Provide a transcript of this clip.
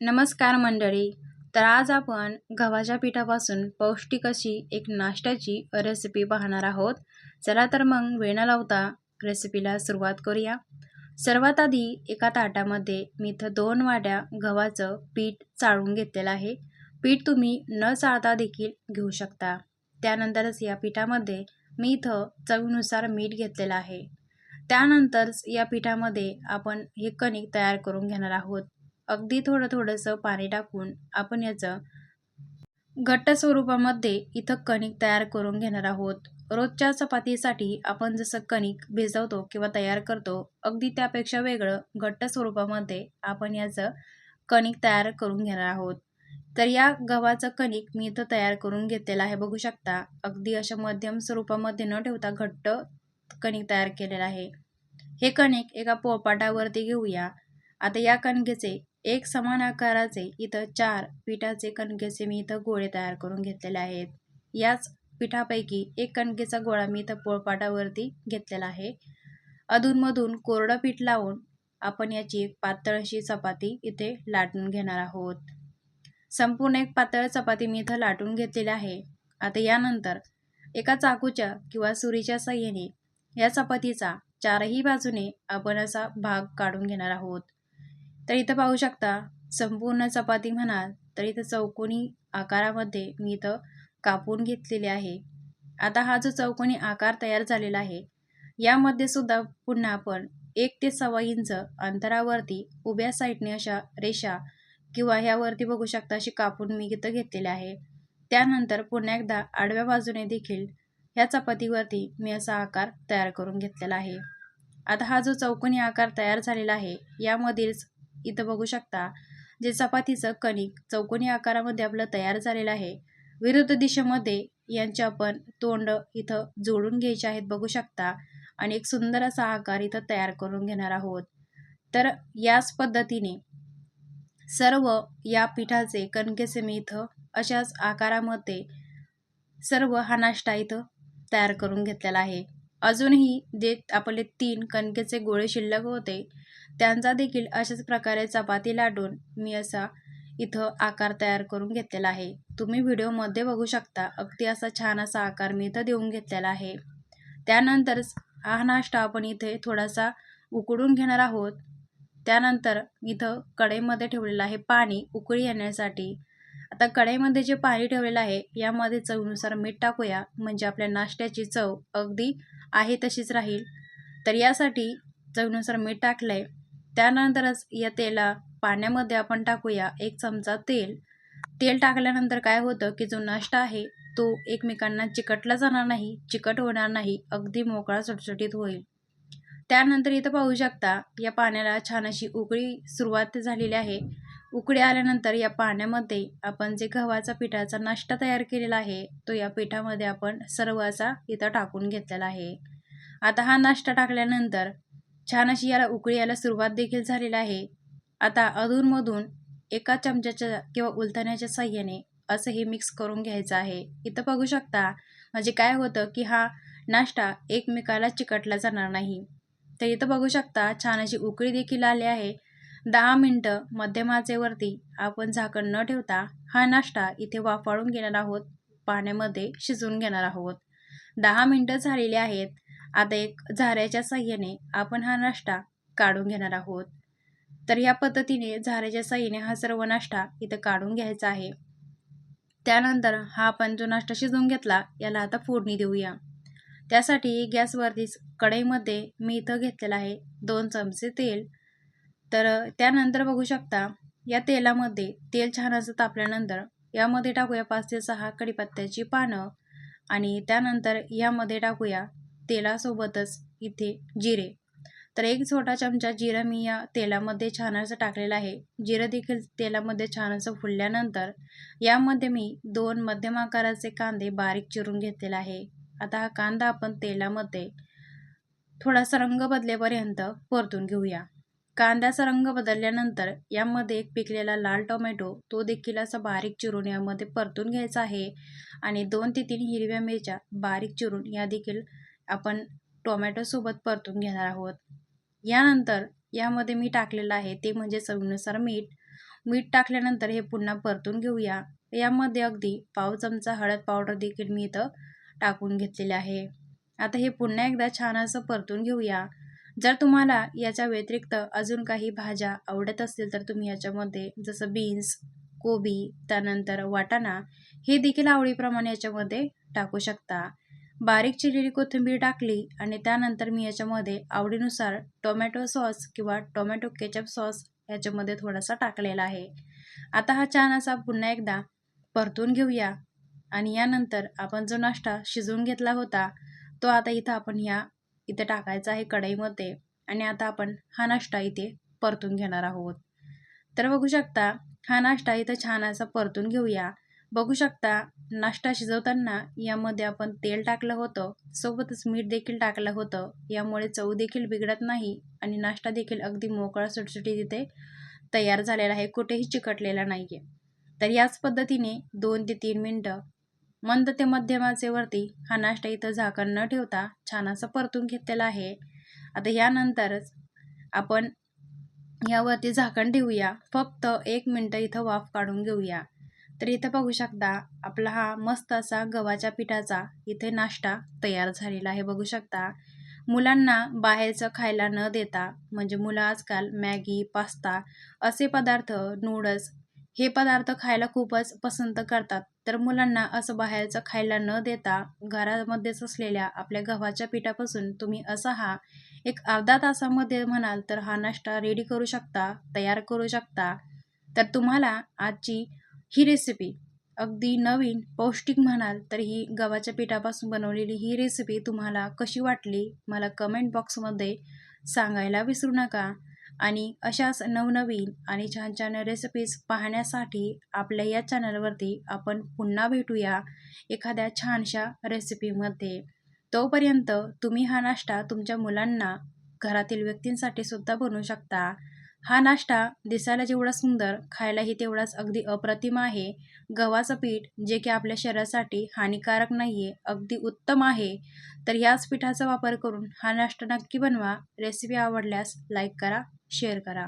नमस्कार मंडळी. तर आज आपण गव्हाच्या पिठापासून पौष्टिक अशी एक नाश्त्याची रेसिपी पाहणार आहोत. चला तर मग वेळ न लावता रेसिपीला सुरुवात करूया. सर्वात आधी एका ताटामध्ये मी इथं दोन वाट्या गव्हाचं पीठ चाळून घेतलेलं आहे. पीठ तुम्ही न चाळता देखील घेऊ शकता. त्यानंतरच या पिठामध्ये मी इथं चवीनुसार मीठ घेतलेलं आहे. त्यानंतरच या पिठामध्ये आपण हे कणिक तयार करून घेणार आहोत. अगदी थोडं थोडंसं पाणी टाकून आपण याचं घट्ट स्वरूपामध्ये इथं कणिक तयार करून घेणार आहोत. रोजच्या चपातीसाठी आपण जसं कणिक भिजवतो किंवा तयार करतो अगदी त्यापेक्षा वेगळं घट्ट स्वरूपामध्ये आपण याचं कणिक तयार करून घेणार आहोत. तर या गव्हाचं कणिक मी इथं तयार करून घेतलेलं आहे. बघू शकता अगदी अशा मध्यम स्वरूपामध्ये न ठेवता घट्ट कणिक तयार केलेलं आहे. हे कणिक एका पोळपाटावरती घेऊया. आता या कणकेचे एक समान आकाराचे इथं चार पिठाचे कणकेचे मी इथं गोळे तयार करून घेतलेले आहेत. याच पिठापैकी एक कणकेचा गोळा मी इथं पोळपाटावरती घेतलेला आहे. अधूनमधून कोरडं पीठ लावून आपण याची एक पातळ अशी चपाती इथे लाटून घेणार आहोत. संपूर्ण एक पातळ चपाती मी इथं लाटून घेतलेली आहे. आता यानंतर एका चाकूच्या किंवा सुरीच्या साह्याने या चपातीचा चारही बाजूने आपण असा भाग काढून घेणार आहोत. तर इथं पाहू शकता संपूर्ण चपाती म्हणाल तर इथं चौकोनी आकारामध्ये मी इथं कापून घेतलेले आहे. आता हा जो चौकोनी आकार तयार झालेला आहे यामध्ये सुद्धा पुन्हा आपण एक ते सव्वा इंच अंतरावरती उभ्या साईडने अशा रेषा किंवा ह्यावरती बघू शकता अशी कापून मी इथं घेतलेले आहे. त्यानंतर पुन्हा एकदा आडव्या बाजूने देखील ह्या चपातीवरती मी असा आकार तयार करून घेतलेला आहे. आता हा जो चौकोनी आकार तयार झालेला आहे यामधील इथं बघू शकता जे चपातीचं कणिक चौकोनी आकारामध्ये आपलं तयार झालेलं आहे. विरुद्ध दिशेमध्ये यांचे आपण तोंड इथं जोडून घ्यायचे आहेत बघू शकता आणि एक सुंदर असा आकार इथं तयार करून घेणार आहोत. तर याच पद्धतीने सर्व या पिठाचे कणकेचे मी इथं अशाच आकारामध्ये सर्व हा नाश्ता इथं तयार करून घेतलेला आहे. अजूनही जे आपले तीन कणकेचे गोळे शिल्लक होते त्यांचा देखील अशाच प्रकारे चपाती लाटून मी असा इथं आकार तयार करून घेतलेला आहे. तुम्ही व्हिडिओमध्ये बघू शकता अगदी असा छान असा आकार मी इथं देऊन घेतलेला आहे. त्यानंतरच हा नाश्ता आपण इथे थोडासा उकडून घेणार आहोत. त्यानंतर इथं कढईमध्ये ठेवलेलं आहे पाणी उकळी येण्यासाठी. आता कढईमध्ये जे पाणी ठेवलेलं आहे यामध्ये चवीनुसार मीठ टाकूया म्हणजे आपल्या नाश्त्याची चव अगदी आहे तशीच राहील. तर यासाठी चवीनुसार मीठ टाकलं आहे त्यानंतरच या तेला पाण्यामध्ये आपण टाकूया एक चमचा तेल. तेल टाकल्यानंतर काय होतं की जो नाश्ता आहे तो एकमेकांना चिकटला जाणार नाही चिकट होणार नाही अगदी मोकळा सुटसुटीत होईल. त्यानंतर इथं पाहू शकता या पाण्याला छान अशी उकळी सुरुवात झालेली आहे. उकळी आल्यानंतर या पाण्यामध्ये आपण जे गव्हाचा पिठाचा नाश्ता तयार केलेला आहे तो या पिठामध्ये आपण सर्व असा इथं टाकून घेतलेला आहे. आता हा नाश्ता टाकल्यानंतर छान अशी याला उकळी यायला सुरुवात देखील झालेली आहे. आता अधूनमधून एका चमच्याच्या किंवा उलथण्याच्या साह्याने असं हे मिक्स करून घ्यायचं आहे. इथं बघू शकता म्हणजे काय होतं की हा नाश्ता एकमेकाला चिकटला जाणार नाही. तर इथं बघू शकता छान अशी उकळी देखील आली आहे. दहा मिनटं मध्यमाचेवरती आपण झाकण न ठेवता हा नाश्ता इथे वाफाळून घेणार आहोत. पाण्यामध्ये शिजवून घेणार आहोत. दहा मिनटं झालेली आहेत. आता एक झाऱ्याच्या साह्याने आपण हा नाश्ता काढून घेणार आहोत. तर या पद्धतीने झाऱ्याच्या साह्याने हा सर्व नाश्ता इथं काढून घ्यायचा आहे. त्यानंतर हा आपण जो नाश्ता शिजवून घेतला याला आता फोडणी देऊया. त्यासाठी गॅसवरतीच कढईमध्ये मी इथं घेतलेलं आहे दोन चमचे तेल. तर त्यानंतर बघू शकता या तेलामध्ये तेल छान असं तापल्यानंतर यामध्ये टाकूया पाच ते सहा कढीपत्त्याची पानं आणि त्यानंतर यामध्ये टाकूया तेलासोबतच इथे जिरे. तर एक छोटा चमचा जिरं मी या तेलामध्ये छान असं टाकलेलं आहे. जिरं देखील तेलामध्ये छान असं फुलल्यानंतर यामध्ये मी दोन मध्यम आकाराचे कांदे बारीक चिरून घेतलेला आहे. आता हा कांदा आपण तेलामध्ये थोडासा रंग बदलेपर्यंत परतून घेऊया. कांद्याचा रंग बदलल्यानंतर यामध्ये एक पिकलेला लाल टोमॅटो तो देखील असा बारीक चिरून यामध्ये परतून घ्यायचा आहे. आणि दोन ते तीन हिरव्या मिरच्या बारीक चिरून या देखील आपण टोमॅटोसोबत परतून घेणार आहोत. यानंतर यामध्ये मी टाकलेलं आहे ते म्हणजे चवीनुसार मीठ. मीठ टाकल्यानंतर हे पुन्हा परतून घेऊया. यामध्ये अगदी पाव चमचा हळद पावडर देखील मी इथं टाकून घेतलेले आहे. आता हे पुन्हा एकदा छान असं परतून घेऊया. जर तुम्हाला याच्या व्यतिरिक्त अजून काही भाज्या आवडत असतील तर तुम्ही याच्यामध्ये जसं बीन्स कोबी त्यानंतर वाटाणा हे देखील आवडीप्रमाणे याच्यामध्ये टाकू शकता. बारीक चिरलेली कोथिंबीर टाकली आणि त्यानंतर मी याच्यामध्ये आवडीनुसार टोमॅटो सॉस किंवा टोमॅटो केचप सॉस याच्यामध्ये थोडासा टाकलेला आहे. आता हा छान असा पुन्हा एकदा परतून घेऊया आणि यानंतर आपण जो नाश्ता शिजवून घेतला होता तो आता इथं आपण ह्या इथे टाकायचा आहे कढईमध्ये आणि आता आपण हा नाश्ता इथे परतून घेणार आहोत. तर बघू शकता हा नाश्ता इथं छान असा परतून घेऊया बघू शकता नाश्ता शिजवताना यामध्ये आपण तेल टाकलं होतं. सोबतच मीठ देखील टाकलं होतं. यामुळे चव देखील बिघडत नाही आणि नाश्ता देखील अगदी मोकळा सुटसुटी तिथे तयार झालेला आहे. कुठेही चिकटलेला नाही आहे तर याच पद्धतीने दोन ते तीन मिनटं मंद ते मध्यमाचेवरती हा नाश्ता इथं झाकण न ठेवता छान असा परतून घेतलेला आहे. आता यानंतरच आपण यावरती झाकण ठेवूया. फक्त एक मिनटं इथं वाफ काढून घेऊया. तर इथं बघू शकता आपला हा मस्त असा गव्हाच्या पिठाचा इथे नाश्ता तयार झालेला आहे. बघू शकता मुलांना बाहेरचं खायला न देता म्हणजे मुलं आजकाल मॅगी पास्ता असे पदार्थ नूडल्स हे पदार्थ खायला खूपच पसंत करतात. तर मुलांना असं बाहेरचं खायला न देता घरामध्येच असलेल्या आपल्या गव्हाच्या पिठापासून तुम्ही असा हा एक अर्धा तासामध्ये म्हणाल तर हा नाश्ता रेडी करू शकता तयार करू शकता. तर तुम्हाला आजची ही रेसिपी अगदी नवीन पौष्टिक म्हणाल तर ही गव्हाच्या पिठापासून बनवलेली ही रेसिपी तुम्हाला कशी वाटली मला कमेंट बॉक्समध्ये सांगायला विसरू नका. आणि अशाच नवनवीन आणि छान छान रेसिपीज पाहण्यासाठी आपल्या या चॅनलवरती आपण पुन्हा भेटूया एखाद्या छानशा रेसिपीमध्ये तोपर्यंत तुम्ही हा नाश्ता तुमच्या मुलांना घरातील व्यक्तींसाठी सुद्धा बनवू शकता. हा नाश्ता दिसायला जेवढा सुंदर खायलाही तेवढाच अगदी अप्रतिम आहे. गव्हाचं पीठ जे की आपल्या शरीरासाठी हानिकारक नाही आहे अगदी उत्तम आहे. तर ह्याच पिठाचा वापर करून हा नाश्ता नक्की बनवा. रेसिपी आवडल्यास लाईक करा शेअर करा.